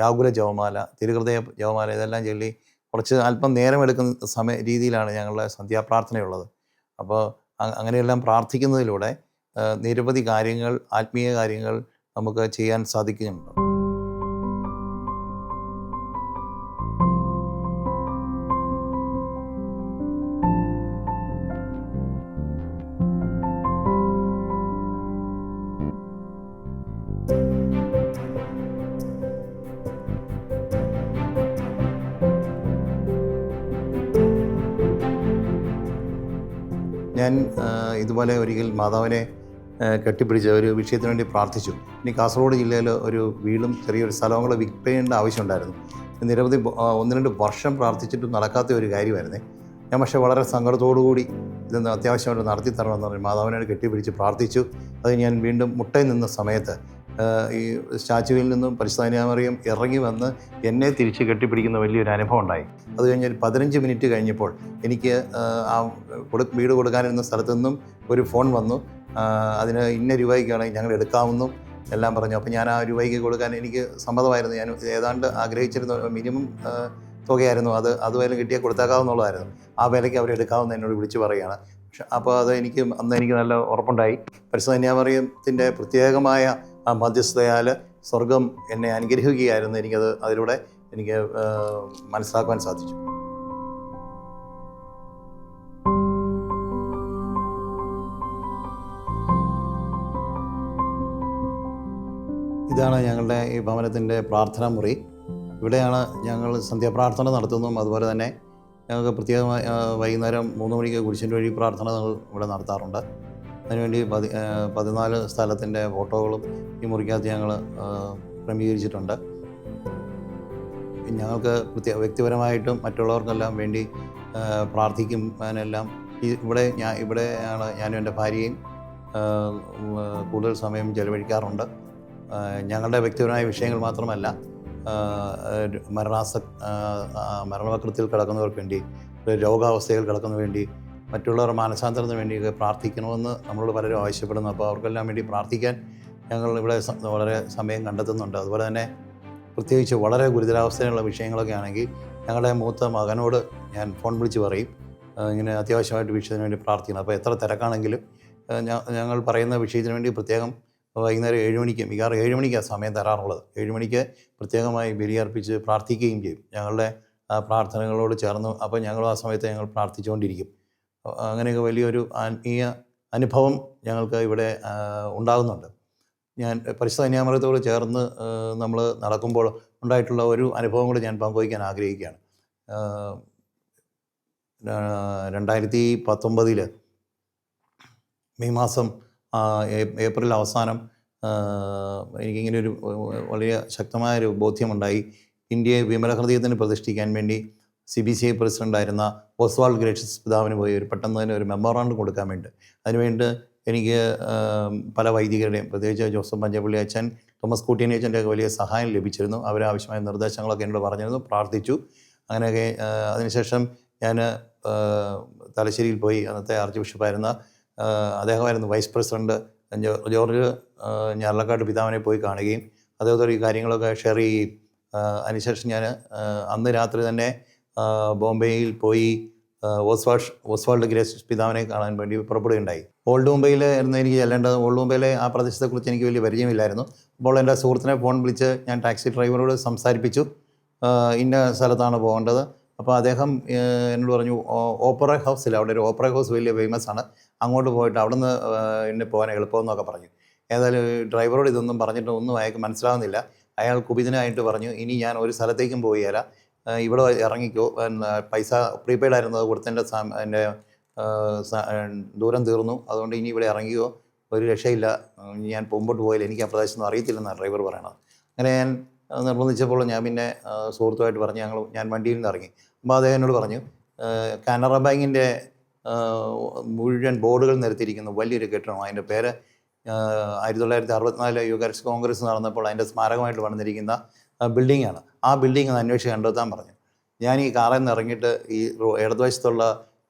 യാകുല ജവമാല തിരുഹൃദയ ജവമാല ഇതെല്ലാം ചൊല്ലി കുറച്ച് അല്പം നേരമെടുക്കുന്ന സമയ രീതിയിലാണ് ഞങ്ങളുടെ സന്ധ്യാപ്രാർത്ഥനയുള്ളത്. അപ്പോൾ അങ്ങനെയെല്ലാം പ്രാർത്ഥിക്കുന്നതിലൂടെ നിരവധി കാര്യങ്ങൾ ആത്മീയ കാര്യങ്ങൾ നമുക്ക് ചെയ്യാൻ സാധിക്കുന്നുണ്ട്. ഞാൻ ഇതുപോലെ ഒരിക്കൽ മാതാവിനെ കെട്ടിപ്പിടിച്ച് ഒരു വിഷയത്തിന് വേണ്ടി പ്രാർത്ഥിച്ചു. ഇനി കാസർഗോഡ് ജില്ലയിൽ ഒരു വീടും ചെറിയൊരു സ്ഥലവും കൂടെ വിൽക്കേണ്ട ആവശ്യമുണ്ടായിരുന്നു. നിരവധി ഒന്ന് രണ്ട് വർഷം പ്രാർത്ഥിച്ചിട്ടും നടക്കാത്ത ഒരു കാര്യമായിരുന്നേ. ഞാൻ പക്ഷേ വളരെ കൂടി ഇതൊന്ന് അത്യാവശ്യമായിട്ട് നടത്തി തരണമെന്ന് പറഞ്ഞു മാതാവിനോട് കെട്ടിപ്പിടിച്ച് പ്രാർത്ഥിച്ചു. അത് ഞാൻ വീണ്ടും മുട്ടയിൽ നിന്ന സമയത്ത് ഈ സ്റ്റാച്ചുവിൽ നിന്നും പരിസ്ഥാനിയാമറിയം ഇറങ്ങി വന്ന് എന്നെ തിരിച്ച് കെട്ടിപ്പിടിക്കുന്ന വലിയൊരു അനുഭവം ഉണ്ടായി. അത് കഴിഞ്ഞ് ഒരു പതിനഞ്ച് മിനിറ്റ് കഴിഞ്ഞപ്പോൾ എനിക്ക് ആ, കൊടു വീട് കൊടുക്കാനിരുന്ന സ്ഥലത്തു നിന്നും ഒരു ഫോൺ വന്നു. അതിന് ഇന്ന രൂപയ്ക്കാണ് ഞങ്ങൾ എടുക്കാമെന്നും എല്ലാം പറഞ്ഞു. അപ്പോൾ ഞാൻ ആ രൂപയ്ക്ക് കൊടുക്കാൻ എനിക്ക് സമ്മതമായിരുന്നു. ഞാൻ ഏതാണ്ട് ആഗ്രഹിച്ചിരുന്ന മിനിമം തുകയായിരുന്നു. അത് അതുവരെ കിട്ടിയാൽ കൊടുത്തേക്കാവുന്നുള്ളതായിരുന്നു ആ വിലയ്ക്ക് അവർ എടുക്കാമെന്ന് എന്നോട് വിളിച്ചു പറയുകയാണ്. പക്ഷെ അപ്പോൾ അത് എനിക്ക് അന്ന് എനിക്ക് നല്ല ഉറപ്പുണ്ടായി. പരിശുദ്ധ കന്യാമറിയത്തിന്റെ പ്രത്യേകമായ ആ മധ്യസ്ഥതയാൽ സ്വർഗം എന്നെ അനുഗ്രഹിക്കുകയായിരുന്നു. എനിക്കത് അതിലൂടെ എനിക്ക് മനസ്സിലാക്കുവാൻ സാധിച്ചു. ഇതാണ് ഞങ്ങളുടെ ഈ ഭവനത്തിന്റെ പ്രാർത്ഥനാ മുറി. ഇവിടെയാണ് ഞങ്ങൾ സന്ധ്യാപ്രാർത്ഥന നടത്തുന്നതും അതുപോലെ തന്നെ ഞങ്ങൾക്ക് പ്രത്യേകമായി വൈകുന്നേരം മൂന്ന് മണിക്ക് കുരിശിന്റെ വഴി പ്രാർത്ഥന ഞങ്ങൾ ഇവിടെ നടത്താറുണ്ട്. അതിനുവേണ്ടി പതി പതിനാല് സ്ഥലത്തിന്റെ ഫോട്ടോകളും ഈ മുറിക്കകത്ത് ഞങ്ങൾ ക്രമീകരിച്ചിട്ടുണ്ട്. ഞങ്ങൾക്ക് പ്രത്യേക വ്യക്തിപരമായിട്ടും മറ്റുള്ളവർക്കെല്ലാം വേണ്ടി പ്രാർത്ഥിക്കുന്നതിനെല്ലാം ഇവിടെ ഞാൻ ഇവിടെയാണ് ഞാനും എന്റെ ഭാര്യയും കൂടുതൽ സമയം ചെലവഴിക്കാറുണ്ട്. ഞങ്ങളുടെ വ്യക്തിപരമായ വിഷയങ്ങൾ മാത്രമല്ല മരണാസ മരണവക്രത്തിൽ കിടക്കുന്നവർക്ക് വേണ്ടി രോഗാവസ്ഥയിൽ കിടക്കുന്നതിന് വേണ്ടി മറ്റുള്ളവർ മാനസാന്തരത്തിന് വേണ്ടിയൊക്കെ പ്രാർത്ഥിക്കണമെന്ന് നമ്മളോട് പലരും ആവശ്യപ്പെടുന്നു. അപ്പോൾ അവർക്കെല്ലാം വേണ്ടി പ്രാർത്ഥിക്കാൻ ഞങ്ങൾ ഇവിടെ വളരെ സമയം കണ്ടെത്തുന്നുണ്ട്. അതുപോലെ തന്നെ പ്രത്യേകിച്ച് വളരെ ഗുരുതരാവസ്ഥയിലുള്ള വിഷയങ്ങളൊക്കെ ആണെങ്കിൽ ഞങ്ങളുടെ മൂത്ത മകനോട് ഞാൻ ഫോൺ വിളിച്ച് പറയും. ഇങ്ങനെ അത്യാവശ്യമായിട്ട് വിഷയത്തിന് വേണ്ടി പ്രാർത്ഥിക്കണം. അപ്പോൾ എത്ര തിരക്കാണെങ്കിലും ഞങ്ങൾ പറയുന്ന വിഷയത്തിന് വേണ്ടി പ്രത്യേകം വൈകുന്നേരം ഏഴ് മണിക്ക് മികാറ് ഏഴ് മണിക്കാണ് സമയം തരാറുള്ളത്. ഏഴ് മണിക്ക് പ്രത്യേകമായി ബലിയർപ്പിച്ച് പ്രാർത്ഥിക്കുകയും ചെയ്യും. ഞങ്ങളുടെ പ്രാർത്ഥനകളോട് ചേർന്ന് അപ്പോൾ ഞങ്ങൾ ആ സമയത്ത് ഞങ്ങൾ പ്രാർത്ഥിച്ചുകൊണ്ടിരിക്കും. അങ്ങനെയൊക്കെ വലിയൊരു ആത്മീയ അനുഭവം ഞങ്ങൾക്ക് ഇവിടെ ഉണ്ടാകുന്നുണ്ട്. ഞാൻ പരിശുദ്ധ കന്യാമൃതത്തോട് ചേർന്ന് നമ്മൾ നടക്കുമ്പോൾ ഉണ്ടായിട്ടുള്ള ഒരു അനുഭവം കൂടി ഞാൻ പങ്കുവയ്ക്കാൻ ആഗ്രഹിക്കുകയാണ്. രണ്ടായിരത്തി പത്തൊമ്പതിൽ മെയ് മാസം ഏപ്രിൽ അവസാനം എനിക്കിങ്ങനെ ഒരു വലിയ ശക്തമായ ഒരു ബോധ്യമുണ്ടായി. ഇന്ത്യയെ വിമലഹൃദയത്തിന് പ്രതിഷ്ഠിക്കാൻ വേണ്ടി സി ബി സി ഐ പ്രസിഡന്റായിരുന്ന ഒസ്വാൾ ഗ്രേഷ്യസ് പിതാവിന് പോയി ഒരു പെട്ടെന്ന് തന്നെ ഒരു മെമ്മോറാണ്ട് കൊടുക്കാൻ വേണ്ടി. അതിനുവേണ്ടി എനിക്ക് പല വൈദികരുടെയും പ്രത്യേകിച്ച് ജോസഫ് പഞ്ചപള്ളി അച്ഛൻ തോമസ് കൂട്ടിയനി അച്ഛന്റെ വലിയ സഹായം ലഭിച്ചിരുന്നു. അവരാവശ്യമായ നിർദ്ദേശങ്ങളൊക്കെ എന്നോട് പറഞ്ഞിരുന്നു പ്രാർത്ഥിച്ചു. അങ്ങനെയൊക്കെ അതിനുശേഷം ഞാൻ തലശ്ശേരിയിൽ പോയി അന്നത്തെ ആർച്ച് ബിഷപ്പായിരുന്ന അദ്ദേഹമായിരുന്നു വൈസ് പ്രസിഡന്റ്. ജോർജ് ആ, പിതാവിനെ പോയി കാണുകയും അദ്ദേഹത്തോട് ഈ കാര്യങ്ങളൊക്കെ ഷെയർ ചെയ്യുകയും അതിനുശേഷം ഞാൻ അന്ന് രാത്രി തന്നെ ബോംബെയിൽ പോയി ഓസ്വാഷ് ഓസ്വാൾഡ് ഗ്രേസ് പിതാവിനെ കാണാൻ വേണ്ടി പുറപ്പെടുകയുണ്ടായി. ഓൾഡ് മുംബൈയിൽ ആയിരുന്നു എനിക്ക് ചെല്ലേണ്ടത് ഓൾഡ് മുംബൈയിലെ ആ പ്രദേശത്തെക്കുറിച്ച് എനിക്ക് വലിയ പരിചയമില്ലായിരുന്നു. അപ്പോൾ എന്റെ സുഹൃത്തിനെ ഫോൺ വിളിച്ച് ഞാൻ ടാക്സി ഡ്രൈവറോട് സംസാരിപ്പിച്ചു. ഇന്ന സ്ഥലത്താണ് പോകേണ്ടത്. അപ്പോൾ അദ്ദേഹം എന്നോട് പറഞ്ഞു ഓപ്പറ ഹൗസിൽ അവിടെ ഒരു ഓപ്പറ ഹൗസ് വലിയ ഫേമസ് ആണ്. അങ്ങോട്ട് പോയിട്ട് അവിടെ നിന്ന് എന്നെ പോകാൻ എളുപ്പമെന്നൊക്കെ പറഞ്ഞു. ഏതായാലും ഡ്രൈവറോട് ഇതൊന്നും പറഞ്ഞിട്ട് ഒന്നും അയാൾക്ക് മനസ്സിലാവുന്നില്ല. അയാൾ കുപിതനായിട്ട് പറഞ്ഞു ഇനി ഞാൻ ഒരു സ്ഥലത്തേക്കും പോയില്ല ഇവിടെ ഇറങ്ങിക്കോ. പൈസ പ്രീപെയ്ഡ് ആയിരുന്നു. അത് കൊടുത്തതിന്റെ സാ- എന്റെ ദൂരം തീർന്നു. അതുകൊണ്ട് ഇനി ഇവിടെ ഇറങ്ങിയോ ഒരു രക്ഷയില്ല. ഞാൻ മുമ്പോട്ട് പോയാൽ എനിക്ക് ആ പ്രദേശമൊന്നും അറിയത്തില്ലെന്നാണ് ഡ്രൈവർ പറയണത്. അങ്ങനെ ഞാൻ നിർബന്ധിച്ചപ്പോൾ ഞാൻ പിന്നെ സുഹൃത്തുമായിട്ട് പറഞ്ഞു ഞങ്ങൾ ഞാൻ വണ്ടിയിൽ നിന്ന് ഇറങ്ങി. അപ്പോൾ അദ്ദേഹം എന്നോട് പറഞ്ഞു കാനറ ബാങ്കിന്റെ മുഴുവൻ ബോർഡുകൾ നിരത്തിയിരിക്കുന്ന. വലിയൊരു കെട്ടിടമാണ്. അതിന്റെ പേര് ആയിരത്തി തൊള്ളായിരത്തി അറുപത്തിനാല് യുഗർസ് കോൺഗ്രസ് നടന്നപ്പോൾ അതിന്റെ സ്മാരകമായിട്ട് പണിതിരിക്കുന്ന ബിൽഡിംഗാണ് ആ ബിൽഡിംഗ് ഒന്ന് അന്വേഷിച്ച് കണ്ടെത്താൻ പറഞ്ഞു. ഞാൻ ഈ കാറിൽ നിന്ന് ഇറങ്ങിയിട്ട് ഈ ഇടതുവശത്തുള്ള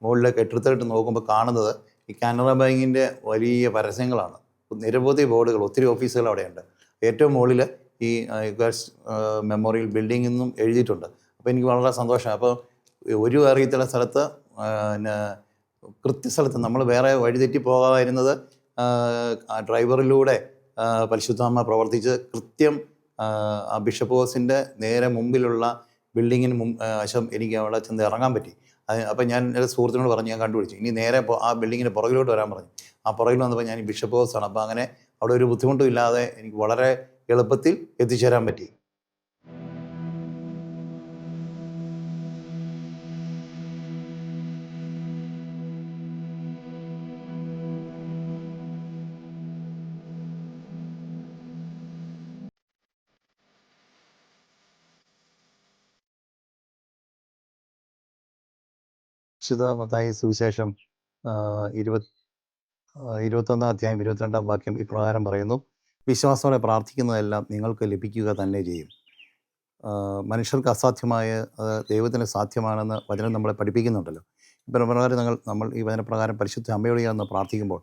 മുകളിലെ കെട്ടിടത്തിലിട്ട് നോക്കുമ്പോൾ കാണുന്നത് ഈ കാനറ ബാങ്കിന്റെ വലിയ പരസ്യങ്ങളാണ്. നിരവധി ബോർഡുകൾ ഒത്തിരി ഓഫീസുകൾ അവിടെയുണ്ട്. ഏറ്റവും മുകളിൽ ഈ ഗേൾസ് മെമ്മോറിയൽ ബിൽഡിംഗ് എന്നും എഴുതിയിട്ടുണ്ട്. അപ്പോൾ എനിക്ക് വളരെ സന്തോഷമാണ്. അപ്പോൾ ഒരു അറിയത്തുള്ള സ്ഥലത്ത് പിന്നെ കൃത്യസ്ഥലത്ത് നമ്മൾ വേറെ വഴിതെറ്റി ആ ഡ്രൈവറിലൂടെ പരിശുദ്ധാമ്മ പ്രവർത്തിച്ച് കൃത്യം ആ, ബിഷപ്പ് ഹോസിന്റെ നേരെ മുമ്പിലുള്ള ബിൽഡിങ്ങിന് മുമ്പ് വശം എനിക്ക് അവിടെ ചെന്ന് ഇറങ്ങാൻ പറ്റി. അപ്പം ഞാൻ എന്റെ സുഹൃത്തിനോട് പറഞ്ഞു ഞാൻ കണ്ടുപിടിച്ചു. ഇനി നേരെ ആ ബിൽഡിങ്ങിന് പുറകിലോട്ട് വരാൻ പറഞ്ഞു. ആ പുറകിൽ വന്നപ്പോൾ ഞാൻ ബിഷപ്പ് ഹോസാണ്. അപ്പോൾ അങ്ങനെ അവിടെ ഒരു ബുദ്ധിമുട്ടും ഇല്ലാതെ എനിക്ക് വളരെ എളുപ്പത്തിൽ എത്തിച്ചേരാൻ പറ്റി. വിശുദ്ധ മത്തായി സുവിശേഷം ഇരുപത് ഇരുപത്തൊന്നാം അധ്യായം ഇരുപത്തിരണ്ടാം വാക്യം ഇപ്രകാരം പറയുന്നു. വിശ്വാസത്തോടെ പ്രാർത്ഥിക്കുന്നതെല്ലാം നിങ്ങൾക്ക് ലഭിക്കുക തന്നെ ചെയ്യും. മനുഷ്യർക്ക് അസാധ്യമായ ദൈവത്തിന് സാധ്യമാണെന്ന് വചനം നമ്മളെ പഠിപ്പിക്കുന്നുണ്ടല്ലോ. ഇപ്പം പ്രകാരം നിങ്ങൾ നമ്മൾ ഈ വചനപ്രകാരം പരിശുദ്ധ അമ്മയോട് ചേർന്ന് പ്രാർത്ഥിക്കുമ്പോൾ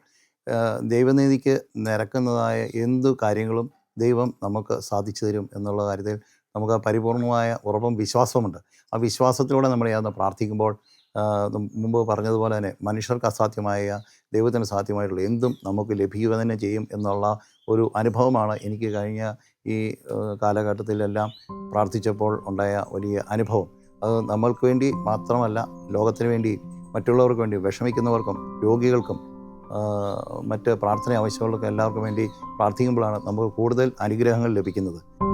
ദൈവനീതിക്ക് നിരക്കുന്നതായ എന്തു കാര്യങ്ങളും ദൈവം നമുക്ക് സാധിച്ചു തരും എന്നുള്ള കാര്യത്തിൽ നമുക്ക് പരിപൂർണമായ ഉറപ്പും വിശ്വാസവുമുണ്ട്. ആ വിശ്വാസത്തിലൂടെ നമ്മൾ ചേർന്ന് പ്രാർത്ഥിക്കുമ്പോൾ മുമ്പ് പറഞ്ഞതുപോലെ തന്നെ മനുഷ്യർക്ക് അസാധ്യമായ ദൈവത്തിന് സാധ്യമായിട്ടുള്ള എന്തും നമുക്ക് ലഭിക്കുക തന്നെ ചെയ്യും എന്നുള്ള ഒരു അനുഭവമാണ് എനിക്ക് കഴിഞ്ഞ ഈ കാലഘട്ടത്തിലെല്ലാം പ്രാർത്ഥിച്ചപ്പോൾ ഉണ്ടായ വലിയ അനുഭവം. അത് നമ്മൾക്ക് വേണ്ടി മാത്രമല്ല ലോകത്തിന് വേണ്ടി മറ്റുള്ളവർക്ക് വേണ്ടി വിഷമിക്കുന്നവർക്കും രോഗികൾക്കും മറ്റ് പ്രാർത്ഥന ആവശ്യമുള്ളവർക്കും എല്ലാവർക്കും വേണ്ടി പ്രാർത്ഥിക്കുമ്പോഴാണ് നമുക്ക് കൂടുതൽ അനുഗ്രഹങ്ങൾ ലഭിക്കുന്നത്.